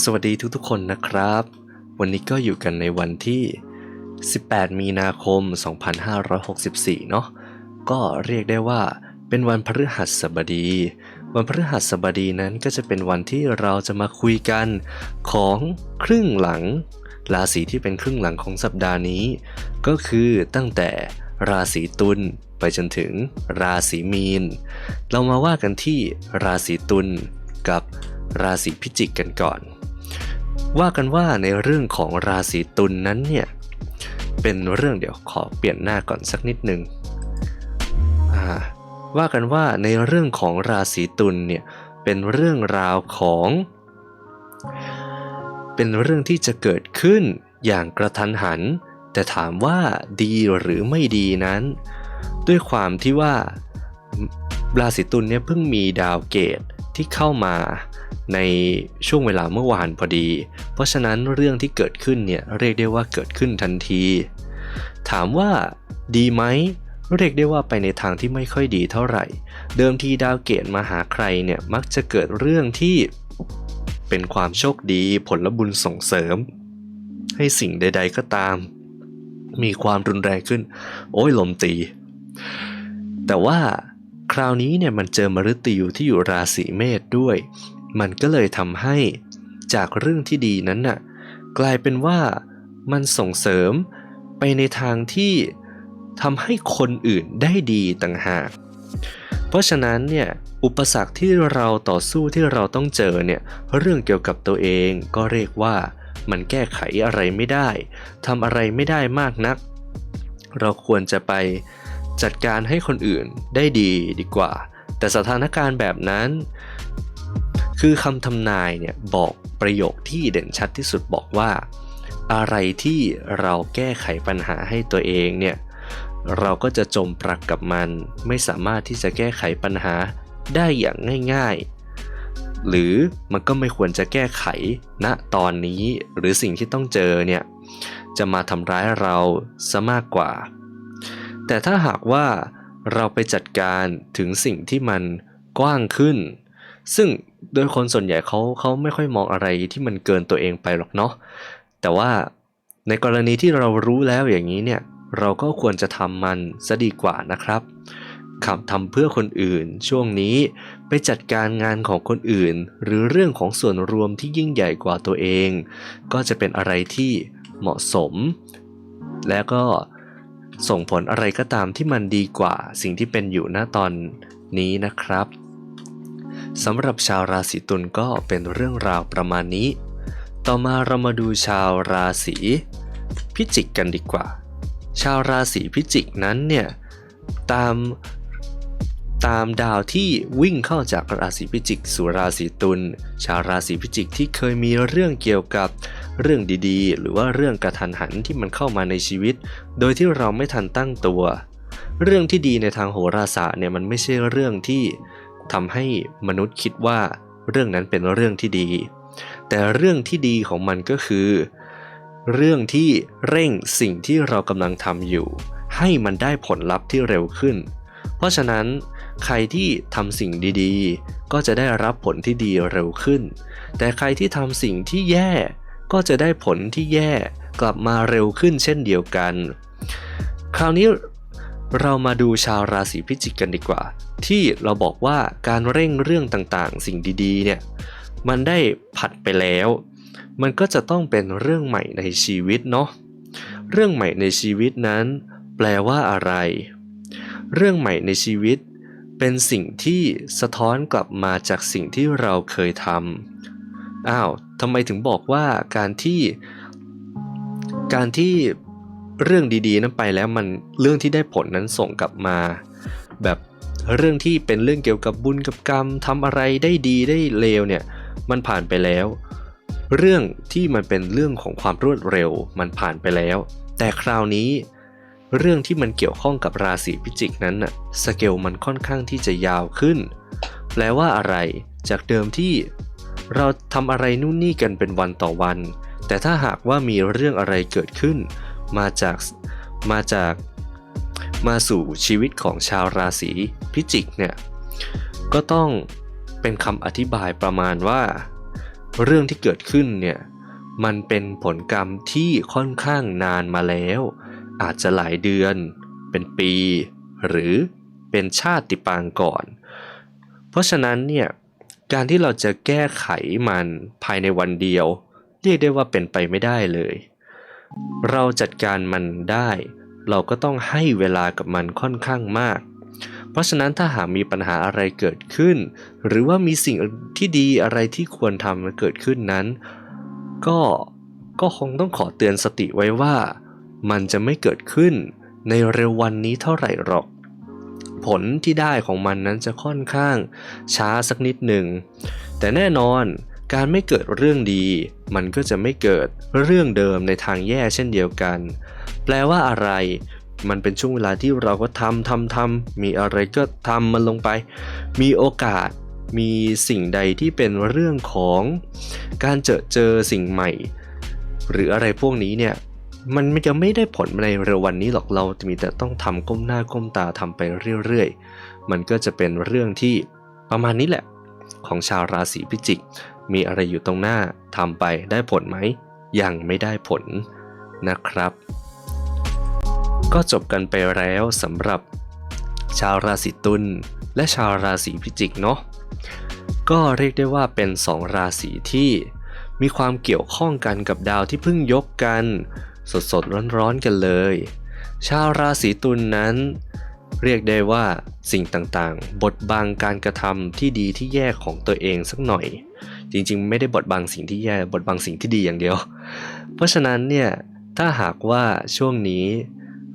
สวัสดีทุกๆคนนะครับ วันนี้ก็อยู่กันในวันที่ 18 มีนาคม 2564 เนาะก็เรียกได้ว่าเป็นวันพฤหัสบดี วันพฤหัสบดีนั้นก็จะเป็นวันที่เราจะมาคุยกันของครึ่งหลัง ราศีที่เป็นครึ่งหลังของสัปดาห์นี้ ก็คือตั้งแต่ราศีตุลไปจนถึงราศีมีน เรามาว่ากันที่ราศีตุลกับราศีพิจิกกันก่อน ว่ากันว่าในเรื่องของราศีตุลนนั้นเนี่ย เป็นเรื่องเดี๋ยวขอเปลี่ยนหน้าก่อนสักนิดนึงอ่าว่ากันว่าในเรื่องของราศีตุลเนี่ยเป็นเรื่องราวของ เป็นเรื่องที่จะเกิดขึ้นอย่างกระทันหัน แต่ถามว่าดีหรือไม่ดีนั้น ด้วยความที่ว่าราศีตุลเนี่ยเพิ่งมีดาวเกตที่เข้ามา ในช่วงเวลาเมื่อวานพอดี เพราะฉะนั้นเรื่องที่เกิดขึ้นเนี่ยเรียกได้ว่าเกิดขึ้นทันที ถามว่าดีไหมเรียกได้ว่าไปในทางที่ไม่ค่อยดีเท่าไหร่ เดิมทีดาวเกตมาหาใครเนี่ยมักจะเกิดเรื่องที่เป็นความโชคดีผลบุญส่งเสริม ให้สิ่งใด ๆก็ตาม มีความรุนแรงขึ้น โอ้ยลมตี แต่ว่าคราวนี้เนี่ยมันเจอมฤตยูที่อยู่ราศีเมษด้วย มันก็เลยทำให้จากเรื่องที่ดีนั้นน่ะกลายเป็นว่ามันส่งเสริมไปในทางที่ทำให้คนอื่นได้ดีต่างหาก เพราะฉะนั้นเนี่ยอุปสรรคที่เราต่อสู้ที่เราต้องเจอเนี่ยเรื่องเกี่ยวกับตัวเองก็เรียกว่ามันแก้ไขอะไรไม่ได้ทำอะไรไม่ได้มากนัก เราควรจะไปจัดการให้คนอื่นได้ดีดีกว่า แต่สถานการณ์แบบนั้น คือคำทำนายเนี่ยบอกประโยคที่เด่นชัดที่สุดบอกว่า อะไรที่เราแก้ไขปัญหาให้ตัวเองเนี่ยเราก็จะจมปลักกับมัน ไม่สามารถที่จะแก้ไขปัญหาได้อย่างง่ายๆ หรือมันก็ไม่ควรจะแก้ไขณตอนนี้ หรือสิ่งที่ต้องเจอเนี่ยจะมาทำร้ายเราซะมากกว่า แต่ถ้าหากว่าเราไปจัดการถึงสิ่งที่มันกว้างขึ้น ซึ่ง โดยคนส่วนใหญ่เขาเขาไม่ค่อยมองอะไรที่มันเกินตัวเองไปหรอกเนาะแต่ว่าในกรณีที่เรารู้แล้วอย่างนี้เนี่ยเราก็ควรจะทำมันซะดีกว่านะครับขับทำเพื่อคนอื่น ช่วงนี้ไปจัดการงานของคนอื่น หรือเรื่องของส่วนรวมที่ยิ่งใหญ่กว่าตัวเอง ก็จะเป็นอะไรที่เหมาะสม และก็ส่งผลอะไรก็ตามที่มันดีกว่าสิ่งที่เป็นอยู่ณตอนนี้นะครับ สำหรับชาวราศีตุลก็เป็นเรื่องราวประมาณนี้ ต่อมาเรามาดูชาวราศีพิจิกกันดีกว่า ชาวราศีพิจิกนั้นเนี่ยตามตามดาวที่วิ่งเข้าจากราศีพิจิกสู่ราศีตุล ชาวราศีพิจิกที่เคยมีเรื่องเกี่ยวกับเรื่องดีๆ หรือว่าเรื่องกระทันหันที่มันเข้ามาในชีวิต โดยที่เราไม่ทันตั้งตัว เรื่องที่ดีในทางโหราศาสตร์เนี่ยมันไม่ใช่เรื่องที่ ทำให้มนุษย์คิดว่าเรื่องนั้นเป็นเรื่องที่ดี แต่เรื่องที่ดีของมันก็คือ เรื่องที่เร่งสิ่งที่เรากำลังทำอยู่ ให้มันได้ผลลัพธ์ที่เร็วขึ้น เพราะฉะนั้นใครที่ทำสิ่งดีๆ ก็จะได้รับผลที่ดีเร็วขึ้น แต่ใครที่ทำสิ่งที่แย่ ก็จะได้ผลที่แย่กลับมาเร็วขึ้นเช่นเดียวกัน คราวนี้ เรามาดูชาวราศีพิจิกกันดีกว่า ที่เราบอกว่าการเร่งเรื่องต่างๆ สิ่งดีๆเนี่ยมันได้ผัดไปแล้ว มันก็จะต้องเป็นเรื่องใหม่ในชีวิตเนาะเรื่องใหม่ในชีวิตนั้น แปลว่าอะไร เรื่องใหม่ในชีวิต เป็นสิ่งที่สะท้อนกลับมาจากสิ่งที่เราเคยทำอ้าวทำไมถึงบอกว่าการที่การที่ เรื่องดีๆนั้นไปแล้วมันเรื่องที่ได้ผลนั้นส่งกลับมา แบบเรื่องที่เป็นเรื่องเกี่ยวกับบุญกับกรรมทำอะไรได้ดีได้เลวเนี่ยมันผ่านไปแล้ว เรื่องที่มันเป็นเรื่องของความรวดเร็วมันผ่านไปแล้ว แต่คราวนี้ เรื่องที่มันเกี่ยวข้องกับราศีพิจิกนั้นน่ะสเกลมันค่อนข้างที่จะยาวขึ้น แปลว่าอะไรจากเดิมที่เราทำอะไรนู่นนี่กันเป็นวันต่อวัน แต่ถ้าหากว่ามีเรื่องอะไรเกิดขึ้น มาจากมาจากมาสู่ชีวิตของชาวราศีพิจิกเนี่ยก็ต้องเป็นคำอธิบายประมาณว่า เรื่องที่เกิดขึ้นเนี่ยมันเป็นผลกรรมที่ค่อนข้างนานมาแล้ว อาจจะหลายเดือน เป็นปี หรือเป็นชาติปางก่อน เพราะฉะนั้นเนี่ยการที่เราจะแก้ไขมันภายในวันเดียว เรียกได้ว่าเป็นไปไม่ได้เลย เราจัดการมันได้ เราก็ต้องให้เวลากับมันค่อนข้างมาก เพราะฉะนั้นถ้าหากมีปัญหาอะไรเกิดขึ้น หรือว่ามีสิ่งที่ดีอะไรที่ควรทำเกิดขึ้นนั้น ก็ก็คงต้องขอเตือนสติไว้ว่า มันจะไม่เกิดขึ้นในเร็ววันนี้เท่าไหร่หรอก ผลที่ได้ของมันนั้นจะค่อนข้างช้าสักนิดหนึ่ง แต่แน่นอน การไม่เกิดเรื่องดี มันก็จะไม่เกิดเรื่องเดิมในทางแย่เช่นเดียวกัน แปลว่าอะไร มันเป็นช่วงเวลาที่เราก็ทำทำทำมีอะไรก็ทำมันลงไป มีโอกาสมีสิ่งใดที่เป็นเรื่องของการเจอเจอสิ่งใหม่ หรืออะไรพวกนี้เนี่ยมันจะไม่ได้ผลในเร็ววันนี้หรอกเราจะมีแต่ต้องทำก้มหน้าก้มตาทำไปเรื่อยๆ มันก็จะเป็นเรื่องที่ประมาณนี้แหละ ของชาวราศีพิจิก มีอะไรอยู่ตรงหน้าทำไปได้ผลไหม ยังไม่ได้ผลนะครับ ก็จบกันไปแล้วสำหรับ ชาวราศีตุลและชาวราศีพิจิกเนาะก็เรียกได้ว่าเป็นสองราศีที่มีความเกี่ยวข้องกันกับดาวที่เพิ่งยกกัน สดสดๆร้อนๆกันเลย ชาวราศีตุลนนั้น เรียกได้ว่าสิ่งต่างๆ บทบังการกระทำที่ดีที่แย่ของตัวเองสักหน่อย จริงๆ ไม่ได้บทบังสิ่งที่แย่บทบังสิ่งที่ดีอย่างเดียว เพราะฉะนั้นเนี่ยถ้าหากว่าช่วงนี้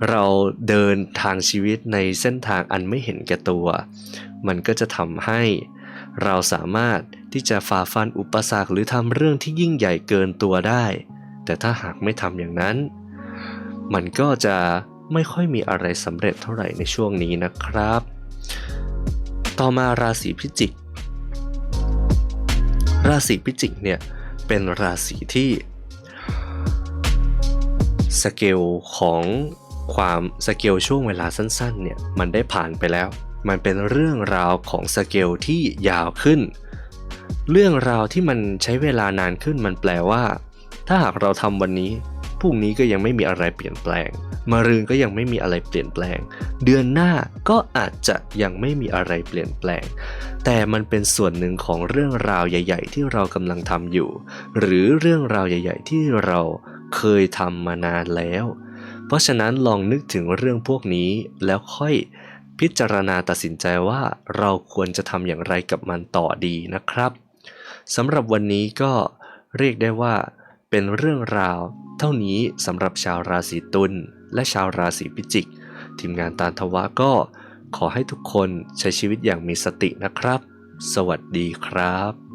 เราเดินทางชีวิตในเส้นทางอันไม่เห็นแก่ตัว มันก็จะทำให้เราสามารถที่จะฝ่าฟันอุปสรรคหรือทำเรื่องที่ยิ่งใหญ่เกินตัวได้ แต่ถ้าหากไม่ทำอย่างนั้น มันก็จะไม่ค่อยมีอะไรสำเร็จเท่าไหร่ในช่วงนี้นะครับ ต่อมาราศีพิจิก ราศีพิจิกเนี่ยเป็นราศีที่สเกลของความสเกลช่วงเวลาสั้นๆเนี่ยมันได้ผ่านไปแล้ว มันเป็นเรื่องราวของสเกลที่ยาวขึ้น เรื่องราวที่มันใช้เวลานานขึ้นมันแปลว่า ถ้าหากเราทำวันนี้ พรุ่งนี้ก็ยังไม่มีอะไรเปลี่ยนแปลงมะรืนก็ยังไม่มีอะไรเปลี่ยนแปลง เดือนหน้าก็อาจจะยังไม่มีอะไรเปลี่ยนแปลง แต่มันเป็นส่วนหนึ่งของเรื่องราวใหญ่ ๆ ที่เรากำลังทำอยู่ หรือเรื่องราวใหญ่ ๆ ที่เราเคยทำมานานแล้ว เพราะฉะนั้นลองนึกถึงเรื่องพวกนี้แล้วค่อยพิจารณาตัดสินใจว่าเราควรจะทำอย่างไรกับมันต่อดีนะครับสำหรับวันนี้ก็เรียกได้ว่า เป็นเรื่องราว เท่านี้สำหรับชาวราศีตุลและชาวราศีพิจิก ทีมงานตาลทวะก็ขอให้ทุกคนใช้ชีวิตอย่างมีสตินะครับ สวัสดีครับ